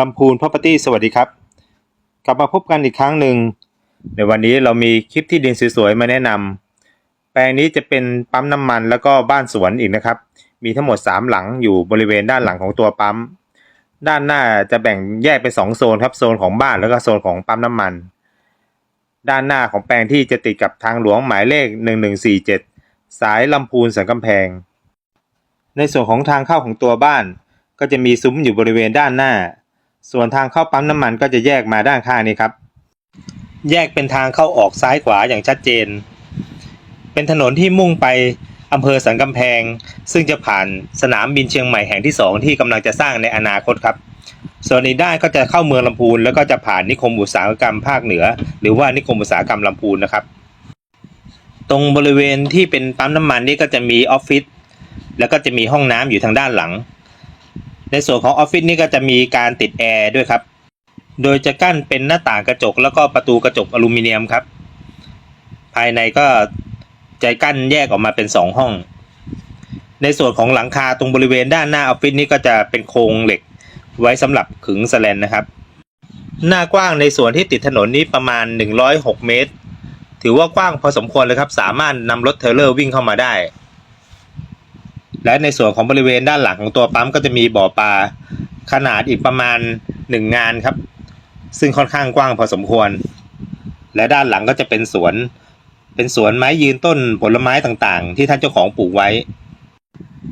ลำพูน Property สวัสดีครับ กลับมาพบกันอีกครั้งหนึ่ง ในวันนี้เรามีคลิปที่ดินสวยๆมาแนะนำแปลงนี้จะเป็นปั๊มน้ำมันแล้วก็บ้านสวนอีกนะครับ มีทั้งหมด 3 หลังอยู่บริเวณด้านหลังของตัวปั๊ม ด้านหน้าจะแบ่งแยกเป็น 2 โซนครับ โซนของบ้านแล้วก็โซนของปั๊มน้ำมัน ด้านหน้าของแปลงที่จะติดกับทางหลวงหมายเลข 1147 สายลำพูนสันกำแพง ในส่วนของทางเข้าของตัวบ้านก็จะมีซุ้มอยู่บริเวณด้านหน้า ส่วนทางเข้าปั๊มน้ำมันก็จะแยกมาด้านข้างนี้ครับ แยกเป็นทางเข้าออกซ้ายขวาอย่างชัดเจน เป็นถนนที่มุ่งไปอำเภอสันกำแพง ซึ่งจะผ่านสนามบินเชียงใหม่แห่งที่ 2 ที่กำลังจะสร้างในอนาคตครับ ส่วนอีกด้านก็จะเข้าเมืองลำพูน แล้วก็จะผ่านนิคมอุตสาหกรรมภาคเหนือ หรือว่านิคมอุตสาหกรรมลำพูนนะครับ ตรงบริเวณที่เป็นปั๊มน้ำมันนี่ก็จะมีออฟฟิศแล้วก็จะมีห้องน้ำอยู่ทางด้านหลัง ในส่วนของออฟฟิศนี่ก็จะมีการติดแอร์ด้วยครับ โดยจะกั้นเป็นหน้าต่างกระจกแล้วก็ประตูกระจกอลูมิเนียมครับ ภายในก็จะกั้นแยกออกมาเป็น 2 ห้อง ในส่วนของหลังคาตรงบริเวณด้านหน้าออฟฟิศนี่ก็จะเป็นโครงเหล็กไว้สำหรับขึงแสแลนนะครับ หน้ากว้างในส่วนที่ติดถนนนี้ประมาณ 106 เมตร ถือว่ากว้างพอสมควรเลยครับ สามารถนำรถเทรลเลอร์วิ่งเข้ามาได้ และในส่วนของบริเวณด้านหลังของตัวปั๊มก็จะมีบ่อปลาขนาดอีกประมาณ 1 งานครับ ซึ่งค่อนข้างกว้างพอสมควร และด้านหลังก็จะเป็นสวน เป็นสวนไม้ยืนต้นผลไม้ต่างๆ ที่ท่านเจ้าของปลูกไว้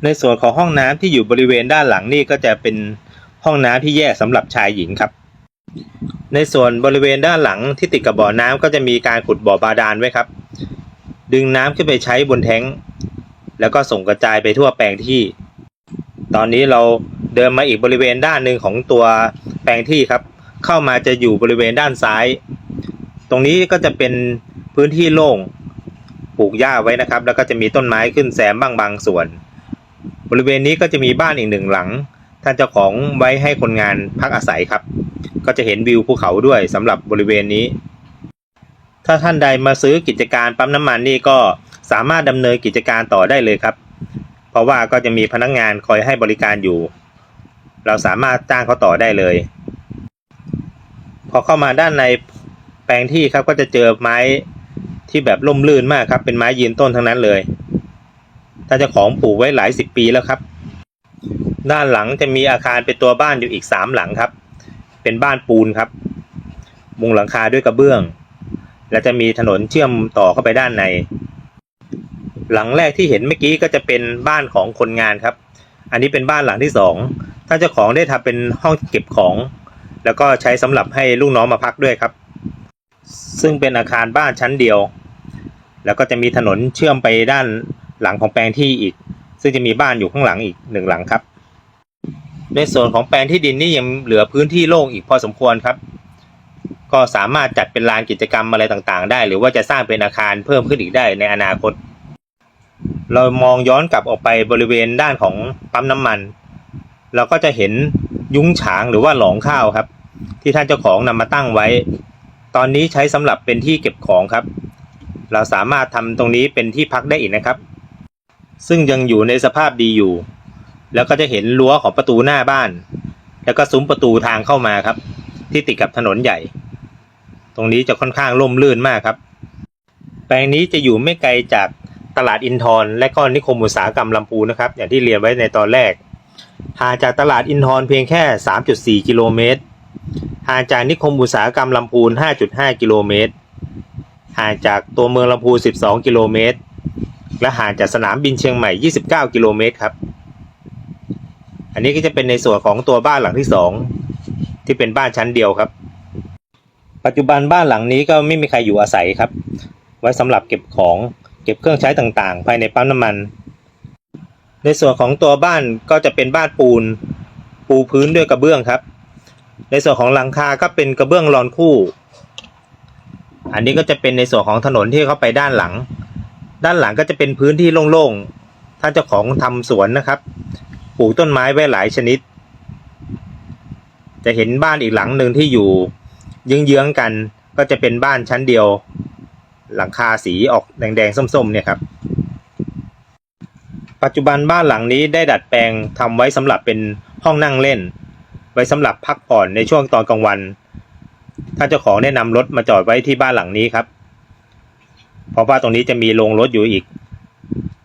ในส่วนของห้องน้ำที่อยู่บริเวณด้านหลังนี่ก็จะเป็นห้องน้ำที่แยกสำหรับชายหญิงครับ ในส่วนบริเวณด้านหลังที่ติดกับบ่อน้ำก็จะมีการขุดบ่อบาดาลไว้ครับ ดึงน้ำขึ้นไปใช้บนแท้ง แล้วก็ส่งกระจายไปทั่วแปลงที่ ตอนนี้เราเดินมาอีกบริเวณด้านหนึ่งของตัวแปลงที่ครับ เข้ามาจะอยู่บริเวณด้านซ้าย ตรงนี้ก็จะเป็นพื้นที่โล่งปลูกหญ้าไว้นะครับ แล้วก็จะมีต้นไม้ขึ้นแซมบ้างบางส่วน บริเวณนี้ก็จะมีบ้านอีกหนึ่งหลัง ท่านเจ้าของไว้ให้คนงานพักอาศัยครับ ก็จะเห็นวิวภูเขาด้วยสำหรับบริเวณนี้ ถ้าท่านใดมาซื้อกิจการปั๊มน้ำมันนี่ก็ สามารถดำเนินกิจการต่อได้เลยครับ เพราะว่าก็จะมีพนักงานคอยให้บริการอยู่ เราสามารถจ้างเขาต่อได้เลย พอเข้ามาด้านในแปลงที่ครับก็จะเจอไม้ที่แบบล่มลื่นมากครับ เป็นไม้ยืนต้นทั้งนั้นเลยถ้าเจ้าของปลูกไว้หลายสิบปีแล้วครับ ด้านหลังจะมีอาคารเป็นตัวบ้านอยู่อีกสามหลังครับ เป็นบ้านปูนครับ มุงหลังคาด้วยกระเบื้อง และจะมีถนนเชื่อมต่อเข้าไปด้านใน หลังแรกที่เห็นเมื่อกี้ก็จะเป็นบ้านของคนงานครับ อันนี้เป็นบ้านหลังที่สองถ้านเจ้าของได้ทำเป็นห้องเก็บของ แล้วก็ใช้สำหรับให้ลูกน้องมาพักด้วยครับ ซึ่งเป็นอาคารบ้านชั้นเดียว แล้วก็จะมีถนนเชื่อมไปด้านหลังของแปลงที่อีก ซึ่งจะมีบ้านอยู่ข้างหลังอีกหนึ่งหลังครับ ในส่วนของแปลงที่ดินนี่ยังเหลือพื้นที่โล่งอีกพอสมควรครับ ก็สามารถจัดเป็นลานกิจกรรมอะไรต่างๆ ได้ หรือว่าจะสร้างเป็นอาคารเพิ่มขึ้นอีกได้ในอนาคต เรามองย้อนกลับออกไปบริเวณด้านของปั๊มน้ำมัน เราก็จะเห็นยุ้งฉางหรือว่าหลองข้าวครับ ที่ท่านเจ้าของนำมาตั้งไว้ ตอนนี้ใช้สำหรับเป็นที่เก็บของครับ เราสามารถทำตรงนี้เป็นที่พักได้อีกนะครับ ซึ่งยังอยู่ในสภาพดีอยู่ แล้วก็จะเห็นรั้วของประตูหน้าบ้าน แล้วก็ซุ้มประตูทางเข้ามาครับ ที่ติดกับถนนใหญ่ ตรงนี้จะค่อนข้างร่มรื่นมากครับ แปลงนี้จะอยู่ไม่ไกลจาก ตลาดอินทรและก็นิคมอุตสาหกรรมลำพูนนะครับ อย่างที่เรียนไว้ในตอนแรกห่างจากตลาดอินทรเพียงแค่ 3.4 กิโลเมตรห่างจากนิคมอุตสาหกรรมลำพูน 5.5 กิโลเมตรห่างจากตัวเมืองลำพูน 12 กิโลเมตร และห่างจากสนามบินเชียงใหม่ 29 กิโลเมตรครับ อันนี้ก็จะเป็นในส่วนของตัวบ้านหลังที่ 2 ที่เป็นบ้านชั้นเดียวครับ ปัจจุบันบ้านหลังนี้ก็ไม่มีใครอยู่อาศัยครับ ไว้สำหรับเก็บของ เก็บเครื่องใช้ต่างๆ ภายในปั๊มน้ำมัน ในส่วนของตัวบ้านก็จะเป็นบ้านปูน ปูพื้นด้วยกระเบื้องครับ ในส่วนของหลังคาก็เป็นกระเบื้องรอนคู่ อันนี้ก็จะเป็นในส่วนของถนนที่เข้าไปด้านหลัง ด้านหลังก็จะเป็นพื้นที่โล่งๆท่านเจ้าของทำสวนนะครับปลูกต้นไม้ไว้หลายชนิด จะเห็นบ้านอีกหลังหนึ่งที่อยู่เยื้องๆกันก็จะเป็นบ้านชั้นเดียว หลังคาสีออกแดงๆส้มๆเนี่ยครับ ปัจจุบันบ้านหลังนี้ได้ดัดแปลงทำไว้สำหรับเป็นห้องนั่งเล่น ไว้สำหรับพักผ่อนในช่วงตอนกลางวันท่านเจ้าของได้นำรถมาจอดไว้ที่บ้านหลังนี้ครับ เพราะว่าตรงนี้จะมีโรงรถอยู่อีก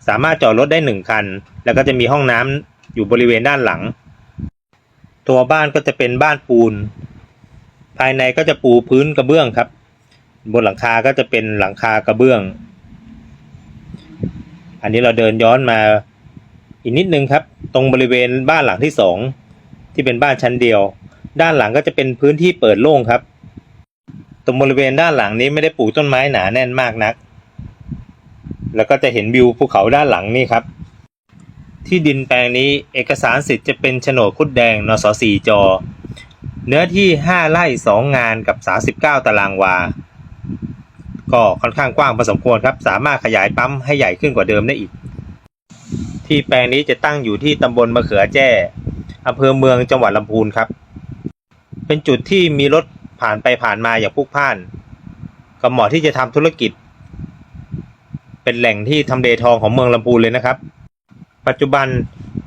สามารถจอดรถได้หนึ่งคัน แล้วก็จะมีห้องน้ำอยู่บริเวณด้านหลัง ตัวบ้านก็จะเป็นบ้านปูน ภายในก็จะปูพื้นกระเบื้องครับ บนหลังคาก็จะเป็นหลังคากระเบื้อง อันนี้เราเดินย้อนมาอีกนิดนึงครับ ตรงบริเวณบ้านหลังที่สองที่เป็นบ้านชั้นเดียว ด้านหลังก็จะเป็นพื้นที่เปิดโล่งครับ ตรงบริเวณด้านหลังนี้ไม่ได้ปลูกต้นไม้หนาแน่นมากนัก แล้วก็จะเห็นวิวภูเขาด้านหลังนี่ครับ ที่ดินแปลงนี้เอกสารสิทธิ์จะเป็นโฉนดคุดแดงนสสี่จอ เนื้อที่ 5ไร่2งานกับ 39 ตารางวา ก็ค่อนข้างกว้างพอสมควรครับ สามารถขยายปั๊มให้ใหญ่ขึ้นกว่าเดิมได้อีก ที่แปลงนี้จะตั้งอยู่ที่ตำบลมะเขือแจ้อำเภอเมืองจังหวัดลำพูนครับ เป็นจุดที่มีรถผ่านไปผ่านมาอย่างพลุกพล่านก็เหมาะที่จะทำธุรกิจ เป็นแหล่งที่ทำเลทองของเมืองลำพูนเลยนะครับ ปัจจุบัน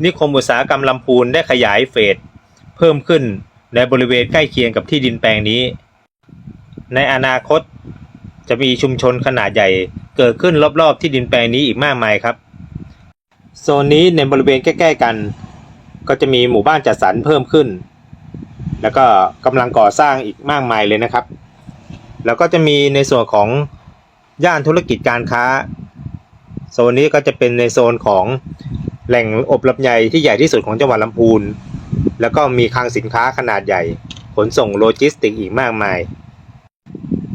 นิคมอุตสาหกรรมลำพูนได้ขยายเฟสเพิ่มขึ้นในบริเวณใกล้เคียงกับที่ดินแปลงนี้ ในอนาคต จะมีชุมชนขนาดใหญ่เกิดขึ้นรอบๆ ที่ดินแปลงนี้อีกมากมายครับ โซนนี้ในบริเวณใกล้ๆกัน ก็จะมีหมู่บ้านจัดสรรเพิ่มขึ้น แล้วก็กำลังก่อสร้างอีกมากมายเลยนะครับ แล้วก็จะมีในส่วนของย่านธุรกิจการค้า โซนนี้ก็จะเป็นในโซนของแหล่งอบลำไยที่ใหญ่ที่สุดของจังหวัดลำพูน แล้วก็มีคลังสินค้าขนาดใหญ่ ขนส่งโลจิสติกอีกมากมาย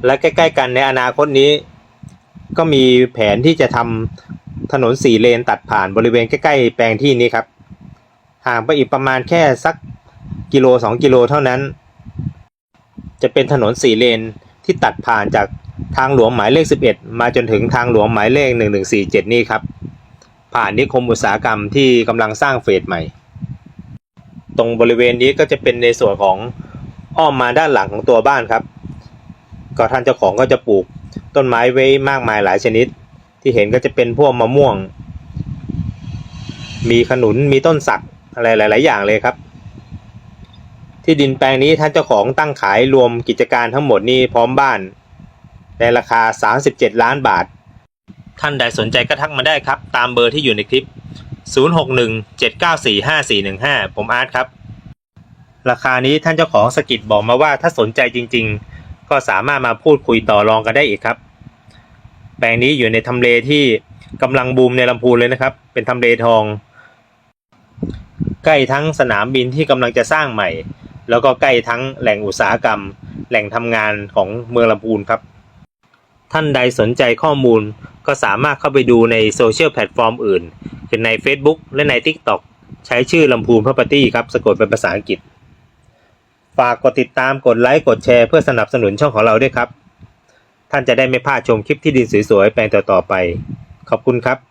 และใกล้ๆกันในอนาคตนี้ ก็มีแผนที่จะทำถนนสี่เลนตัดผ่านบริเวณใกล้ๆแปลงที่นี้ครับ ห่างไปอีกประมาณแค่สักกิโลสองกิโลเท่านั้น จะเป็นถนนสี่เลนที่ตัดผ่านจากทางหลวงหมายเลข 11 มาจนถึงทางหลวงหมายเลข 1147 นี่ครับ ผ่านนิคมอุตสาหกรรมที่กำลังสร้างเฟสใหม่ ตรงบริเวณนี้ก็จะเป็นในส่วนของอ้อมมาด้านหลังของตัวบ้านครับ ก็ท่านเจ้าของก็จะปลูกต้นไม้ไว้มากมายหลายชนิด ที่เห็นก็จะเป็นพวกมะม่วง มีขนุนมีต้นสักอะไรหลาย ๆ อย่างเลยครับ ที่ดินแปลงนี้ท่านเจ้าของตั้งขายรวมกิจการทั้งหมดนี่พร้อมบ้าน ในราคา 37 ล้านบาท ท่านใดสนใจก็ทักมาได้ครับ ตามเบอร์ที่อยู่ในคลิป 0617945415 ผมอาร์ตครับ ราคานี้ท่านเจ้าของสกิดบอกมาว่าถ้าสนใจจริง ๆ ก็สามารถมาพูดคุยต่อรองกันได้อีกครับ แปลงนี้อยู่ในทำเลที่กำลังบูมในลำพูนเลยนะครับ เป็นทำเลทอง ใกล้ทั้งสนามบินที่กำลังจะสร้างใหม่ แล้วก็ใกล้ทั้งแหล่งอุตสาหกรรม แหล่งทำงานของเมืองลำพูนครับ ท่านใดสนใจข้อมูลก็สามารถเข้าไปดูในโซเชียลแพลตฟอร์มอื่นเป็นใน Facebook และใน TikTok ใช้ชื่อลำพูน Property ครับ สะกดเป็นภาษาอังกฤษ ฝากกดติดตามกดไลค์กดแชร์เพื่อสนับสนุนช่องของเราด้วยครับ ท่านจะได้ไม่พลาดชมคลิปที่ดินสวยๆแปลงต่อๆไป ขอบคุณครับ